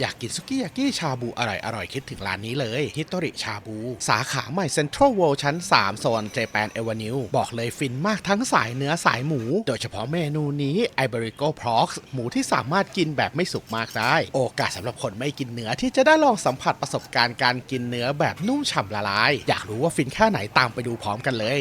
อยากกินซุกี้ยากิชาบูอร่อยอร่อยคิดถึงร้านนี้เลยฮิต o ริชาบู สาขาใหม่เซ็นทรัลเวิลด์ชั้น 3 โซนเจแปนเอวานิวบอกเลยฟินมากทั้งสายเนื้อสายหมู โดยเฉพาะเมนูนี้ไอบริโกพร็อกหมูที่สามารถกินแบบไม่สุกมากได้ โอกาสสำหรับคนไม่กินเนื้อที่จะได้ลองสัมผัสประสบการณ์การกินเนื้อแบบนุ่มฉ่ำละลาย อยากรู้ว่าฟินแค่ไหนตามไปดูพร้อมกันเลย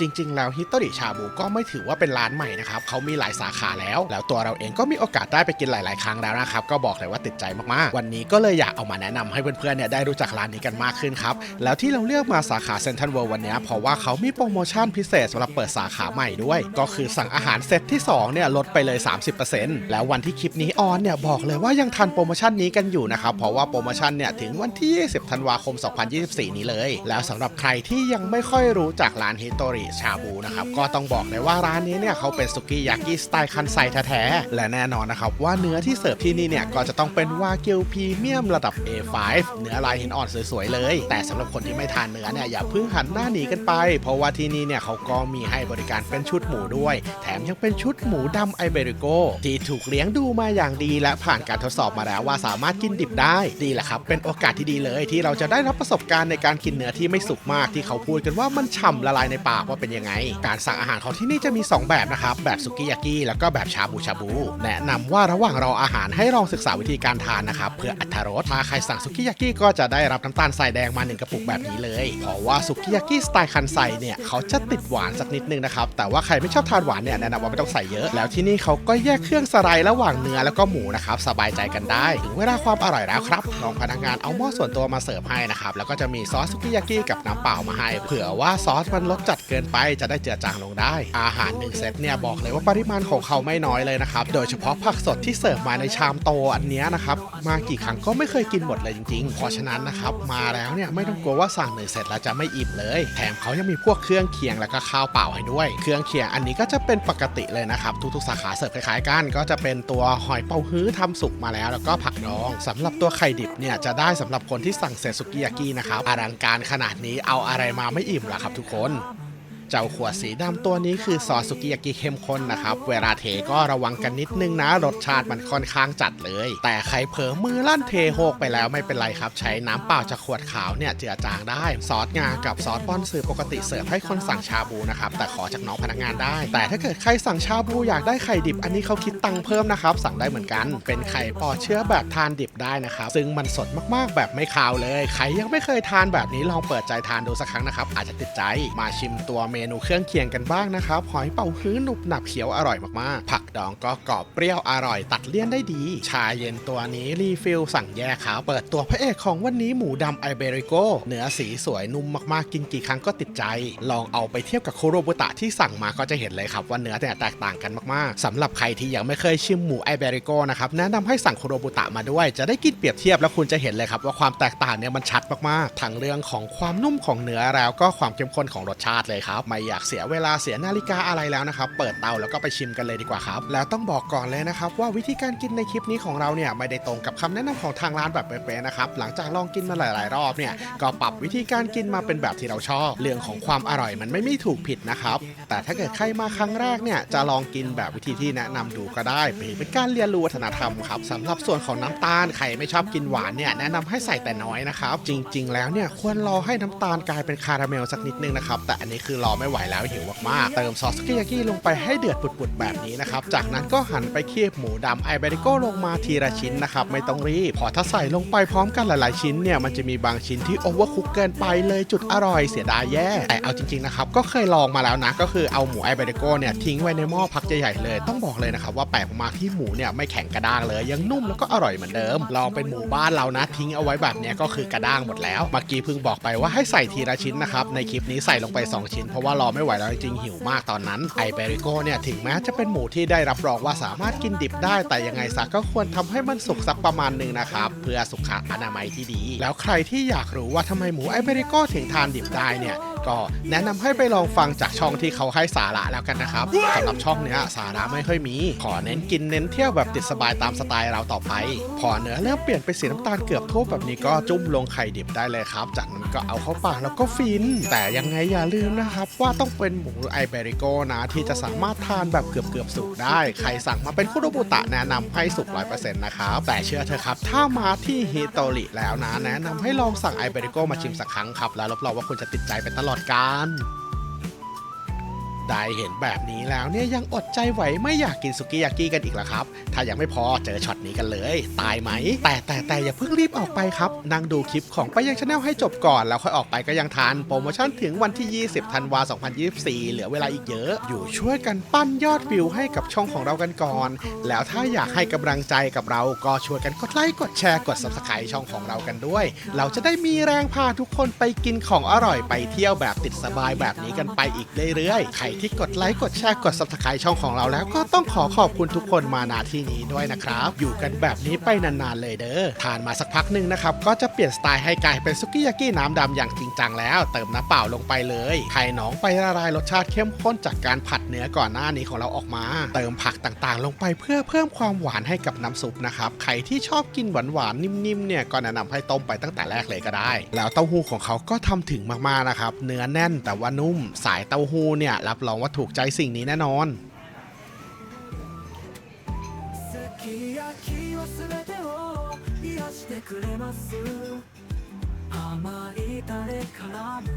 จริง ๆ แล้วฮิต o ริชาบูก็ไม่ถือว่าเป็นร้านใหม่นะครับเขามีหลายสาขาแล้ว แล้วตัวเราเองก็มีโอกาสได้ไปกินหลาย ๆ ครั้งแล้วนะครับก็บอกเลยว่าติดใจมากๆ วันนี้ก็เลยอยากเอามาแนะนำให้เพื่อน ๆ เนี่ยได้รู้จักร้านนี้กันมากขึ้นครับ แล้วที่เราเลือกมาสาขาเซนทรัลเวิลด์วันนี้เพราะว่าเขามีโปรโมชั่นพิเศษสำหรับเปิดสาขาใหม่ด้วย ก็คือสั่งอาหารเซตที่2เนี่ยลดไปเลย 30%แล้ววันที่คลิปนี้ออนเนี่ยบอกเลยว่ายังทันโปรโมชั่นนี้กันอยู่นะครับเพราะว่าโปรโมชั่นเนี่ยถึงวันที่ 20 ธันวาคม 2024 นี้เลย แล้วสำหรับใครที่ยังไม่ค่อยรู้จักร้านฮิโตริชาบูนะครับก็ต้องบอกเลยว่าร้านนี้เนี่ยเขาเป็นสุกี้ยากิสไตล์คันไซแท้ๆและแน่นอนนะครับว่าเนื้อที่เสิร์ฟที่นี่เนี่ยก็จะต้องเป็นวากิวพรีเมียมระดับ A5 เนื้อลายหินอ่อนสวยๆเลย แต่สำหรับคนที่ไม่ทานเนื้อเนี่ยอย่าเพิ่งหันหน้าหนีกันไป เพราะว่าที่นี่เนี่ยเขาก็มีให้บริการเป็นชุดหมูด้วย แถมยังเป็นชุดหมูดำไอเบริโกที่ถูกเลี้ยงดูมาอย่างดี และผ่านการทดสอบมาแล้วว่าสามารถกินดิบได้ดีแหละครับเป็นโอกาสที่ดีเลยที่เราจะได้รับประสบการณ์ในการกินเนื้อที่ไม่สุกมากที่เขาพูดกันว่ามันฉ่ำละลายในปากว่าเป็นยังไง การสั่งอาหารของที่นี่จะมี 2 แบบนะครับ แบบสุกี้ยากิแล้วก็แบบชาบูชาบู แนะนำว่าระหว่างรออาหารให้ลองศึกษาวิธีการทานนะครับ เพื่ออัตรสถ้าใครสั่งสุกี้ยากิก็จะได้รับน้ำตาลทรายแดงมาหนึ่งกระปุกแบบนี้เลย เพราะว่าสุกี้ยากิสไตล์คันไซเนี่ยเขาจะติดหวานสักนิดนึงนะครับ แต่ว่าใครไม่ชอบทานหวานเนี่ยแนะนำว่าไม่ต้องใส่เยอะ แล้วที่นี่เขาก็แยกเครื่องสไลด์ระหว่างเนื้อแล้วก็หมูนะครับสบายใจกันได้ ถึงเวลาความอร่อยแล้วครับน้องพนักงานเอาหม้อส่วนตัวมาเสิร์ฟให้นะครับแล้วก็จะมีซอสสุกี้ยากิกับน้ำเปล่ามาให้ เผื่อว่าซอสมันรสจัดเกินไปจะได้เจือจางลงได้ อาหารหนึ่งเซตเนี่ยบอกเลยว่าปริมาณของเขาไม่น้อยเลยนะครับ โดยเฉพาะผักสดที่เสิร์ฟมาในชามโตอันนี้นะครับ มากี่ครั้งก็ไม่เคยกินหมดเลยจริงๆ เพราะฉะนั้นนะครับ มาแล้วเนี่ยไม่ต้องกลัวว่าสั่งหนึ่งเสร็จแล้วจะไม่อิ่มเลย แถมเขายังมีพวกเครื่องเคียงแล้วก็ข้าวเปล่าให้ด้วย เครื่องเคียงอันนี้ก็จะเป็นปกติเลยนะครับ ทุกๆสาขาเสิร์ฟคล้ายๆกัน ก็จะเป็นตัวหอยเป๋าฮื้อทำสุกมาแล้ว แล้วก็ผักดองสำหรับตัวไข่ดิบเนี่ยจะได้สำหรับคนที่สั่งเซตสุกิยากินะครับอลังการขนาดนี้เอาอะไรมาไม่อิ่มล่ะครับทุกคน เจ้าขวดสีดำตัวนี้คือซอสสุกิยากิเข้มข้นนะครับ เวลาเทก็ระวังกันนิดนึงนะ รสชาติมันค่อนข้างจัดเลย แต่ใครเผลอมือลั่นเทโหกไปแล้วไม่เป็นไรครับ ใช้น้ำเปล่าจากขวดขาวเนี่ยเจือจางได้ ซอสงากับซอสป้อนสื่อปกติเสิร์ฟให้คนสั่งชาบูนะครับ แต่ขอจากน้องพนักงานได้ แต่ถ้าเกิดใครสั่งชาบูอยากได้ไข่ดิบ อันนี้เขาคิดตังค์เพิ่มนะครับ สั่งได้เหมือนกัน เป็นไข่ปอเชื้อแบบทานดิบได้นะครับ ซึ่งมันสดมากๆแบบไม่คาวเลย ใครยังไม่เคยทานแบบนี้ลองเปิดใจทานดูสักครั้งนะครับ อาจจะติดใจ มาชิมตัวเมนูเครื่องเคียงกันบ้างนะครับ หอยเป่าฮื้อหนุบหนับเขียวอร่อยมากๆ ผักดองก็กรอบเปรี้ยวอร่อยตัดเลี่ยนได้ดี ชาเย็นตัวนี้รีฟิลสั่งแยกครับเปิดตัวพระเอกของวันนี้หมูดำไอเบริโกเนื้อสีสวยนุ่มมากๆ กินกี่ครั้งก็ติดใจ ลองเอาไปเทียบกับโคโรบุตะที่สั่งมาก็จะเห็นเลยครับว่าเนื้อเนี่ยแตกต่างกันมากๆสำหรับใครที่ยังไม่เคยชิมหมูไอเบริโกนะครับแนะนำให้สั่งโคโรบุตะมาด้วย จะได้กินเปรียบเทียบแล้วคุณจะเห็นเลยครับว่าความแตกต่างเนี่ยมันชัดมากๆทั้งเรื่องของความนุ่มของเนื้อแล้วก็ความเข้มข้นของรสชาติเลยครับไม่อยากเสียเวลาเสียนาฬิกาอะไรแล้วนะครับ เปิดเตาแล้วก็ไปชิมกันเลยดีกว่าครับ แล้วต้องบอกก่อนเลยนะครับว่าวิธีการกินในคลิปนี้ของเราเนี่ยไม่ได้ตรงกับคำแนะนำของทางร้านแบบเป๊ะๆนะครับหลังจากลองกินมาหลาย ๆ รอบเนี่ยก็ปรับวิธีการกินมาเป็นแบบที่เราชอบ เรื่องของความอร่อยมันไม่มีถูกผิดนะครับ แต่ถ้าเกิดใครมาครั้งแรกเนี่ยจะลองกินแบบวิธีที่แนะนำดูก็ได้เป็นการเรียนรู้วัฒนธรรมครับสำหรับส่วนของน้ำตาลใครไม่ชอบกินหวานเนี่ยแนะนำให้ใส่แต่น้อยนะครับจริง ๆ แล้วเนี่ยควรรอให้น้ำตาลกลายเป็นคาราเมลสักนิดนึงนะครับแต่อันนี้คือรอไม่ไหวแล้วหิวมากๆ เติมซอสสกิยากิลงไปให้เดือดปุดๆแบบนี้นะครับ จากนั้นก็หันไปเคี่ยวหมูดำไอเบริโกลงมาทีละชิ้นนะครับ ไม่ต้องรีบ พอถ้าใส่ลงไปพร้อมกันหลายๆชิ้นเนี่ย มันจะมีบางชิ้นที่โอเวอร์คุกเกินไปเลยจุดอร่อยเสียดายแย่ แต่เอาจริงๆนะครับก็เคยลองมาแล้วนะ ก็คือเอาหมูไอเบริโกเนี่ยทิ้งไว้ในหม้อพักใหญ่ๆเลย ต้องบอกเลยนะครับว่าแปลกมากที่หมูเนี่ยไม่แข็งกระด้างเลย ยังนุ่มแล้วก็อร่อยเหมือนเดิม ลองเป็นหมูบ้านเรานะทิ้งเอาไว้แบบเนี้ยก็คือกระด้างหมดแล้วเมื่อกี้เพิ่งบอกไปว่าให้ใส่ทีละชิ้นนะครับในคลิปนี้ใส่ลงไป 2 ชิ้นเพราะว่ารอไม่ไหวแล้วจริงๆหิวมากตอนนั้นไอเบริโกเนี่ยถึงแม้จะเป็นหมูที่ได้รับรองว่าสามารถกินดิบได้แต่ยังไงซะก็ควรทำให้มันสุกสักประมาณหนึ่งนะครับ เพื่อสุขอนามัยที่ดี แล้วใครที่อยากรู้ว่าทำไมหมูไอเบริโกถึงทานดิบได้เนี่ยก็แนะนำให้ไปลองฟังจากช่องที่เขาให้สาระแล้วกันนะครับสำหรับช่องเนี้ยสาระไม่ค่อยมี ขอเน้นกินเน้นเที่ยวแบบติดสบายตามสไตล์เราต่อไป พอเนื้อเริ่มเปลี่ยนเป็นสีน้ำตาลเกือบทั่วแบบนี้ก็จุ่มลงไข่ดิบได้เลยครับ จากนั้นก็เอาเข้าปากแล้วก็ฟิน แต่ยังไงอย่าลืมนะครับว่าต้องเป็นหมูไอเบริโกนะ ที่จะสามารถทานแบบเกือบเกือบสุกได้ ใครสั่งมาเป็นคุโรบุตะแนะนำให้สุกหลายเปอร์เซ็นต์นะครับแต่เชื่อเถอะครับ ถ้ามาที่ฮิโตริแล้วนะ แนะนำให้ลองสั่งไอเบริโกมาชิมสักครั้งครับ แล้วรับรองว่าคุณจะติดใจไปตลอดกาล ได้เห็นแบบนี้แล้วเนี่ยยังอดใจไหวไม่อยากกินสุกิยากิกันอีกแล้วครับ ถ้ายังไม่พอเจอช็อตนี้กันเลย ตายไหม แต่แต่แต่อย่าเพิ่งรีบออกไปครับ นั่งดูคลิปของไปยังชาแนลให้จบก่อนแล้วค่อยออกไปก็ยังทันโปรโมชั่นถึงวันที่ 20ธันวา2024 เหลือเวลาอีกเยอะ อยู่ช่วยกันปั้นยอดวิวให้กับช่องของเรากันก่อน แล้วถ้าอยากให้กำลังใจกับเราก็ช่วยกันกดไลค์กดแชร์กด subscribe ช่องของเรากันด้วย เราจะได้มีแรงพาทุกคนไปกินของอร่อยไปเที่ยวแบบติดสบายแบบนี้กันไปอีกเรื่อยๆใครที่กดไลค์กดแชร์กด subscribe ช่องของเราแล้วก็ต้องขอขอบคุณทุกคนมาณที่นี้ด้วยนะครับ อยู่กันแบบนี้ไปนานๆเลยเด้อทานมาสักพักหนึ่งนะครับก็จะเปลี่ยนสไตล์ให้กลายเป็นซุกี้ยากิน้ำดำอย่างจริงจังแล้ว เติมน้ำเปล่าลงไปเลยไข่หนองไปละลายรสชาติเข้มข้นจากการผัดเนื้อก่อนหน้านี้ของเราออกมา เติมผักต่างๆ ลงไปเพื่อเพิ่มความหวานให้กับน้ำซุปนะครับใครที่ชอบกินหวานๆนิ่มๆเนี่ยก็แนะนำให้ต้มไปตั้งแต่แรกเลยก็ได้ แล้วเต้าหู้ของเขาก็ทำถึงมากๆนะครับเนื้อแน่นแต่ว่านุ่มสายเต้าหู้เนี่ยรับรองว่าถูกใจสิ่งนี้แน่นอน すき焼きはすべてを癒してくれます甘いタレからむ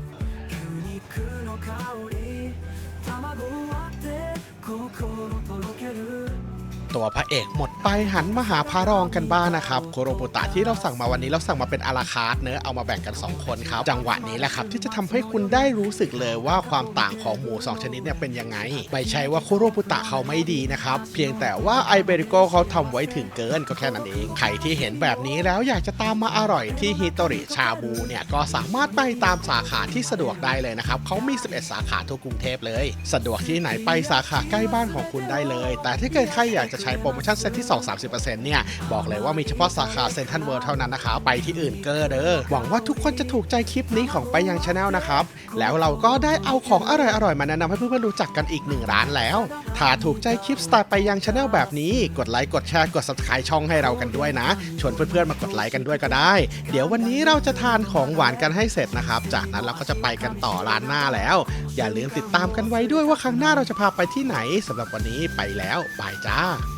牛肉の香り卵割って心とろける ตัวพระเอกหมดไปหันมาหาพระรองกันบ้างนะครับโคโรบุตะที่เราสั่งมาวันนี้เราสั่งมาเป็นอาราคาร์ทเนื้อเอามาแบ่งกัน 2 คนครับ จังหวะนี้แหละครับ ที่จะทำให้คุณได้รู้สึกเลยว่าความต่างของหมู 2 ชนิดเนี่ยเป็นยังไง ไม่ใช่ว่าโคโรบุตะเขาไม่ดีนะครับ เพียงแต่ว่าไอเบริโกเขาทำไว้ถึงเกินก็แค่นั้นเอง ใครที่เห็นแบบนี้แล้วอยากจะตามมาอร่อยที่ฮิโตริชาบูเนี่ยก็สามารถไปตามสาขาที่สะดวกได้เลยนะครับเขามี 11 สาขาทั่วกรุงเทพเลย สะดวกที่ไหนไปสาขาใกล้บ้านของคุณได้เลย แต่ถ้าเกิดใครอยากจะช้โปรโมชั่นเซ็ตที่ 2 30%เนี่ย บอกเลยว่ามีเฉพาะสาขาเซ็นทรัลเวิลด์เท่านั้นนะครับไปที่อื่นเกอเด้อหวังว่าทุกคนจะถูกใจคลิปนี้ของไปยังชาแนลนะครับ แล้วเราก็ได้เอาของอร่อยๆ มาแนะนำให้เพื่อนๆรู้จักกันอีกหนึ่งร้านแล้ว ถ้าถูกใจคลิปสไตล์ไปยังชาแนลแบบนี้ กดไลค์กดแชร์กด subscribe ช่องให้เรากันด้วยนะ ชวนเพื่อนๆมากดไลค์กันด้วยก็ได้ เดี๋ยววันนี้เราจะทานของหวานกันให้เสร็จนะครับ จากนั้นเราก็จะไปกันต่อร้านหน้าแล้ว อย่าลืมติดตามกันไว้ด้วยว่าครั้งหน้าเราจะพาไปที่ไหนสำหรับวันนี้ไปแล้วบายจ้า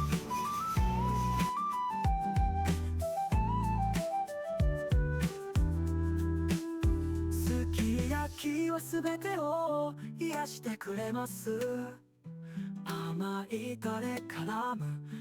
すべてを癒してくれます。甘いタレ絡む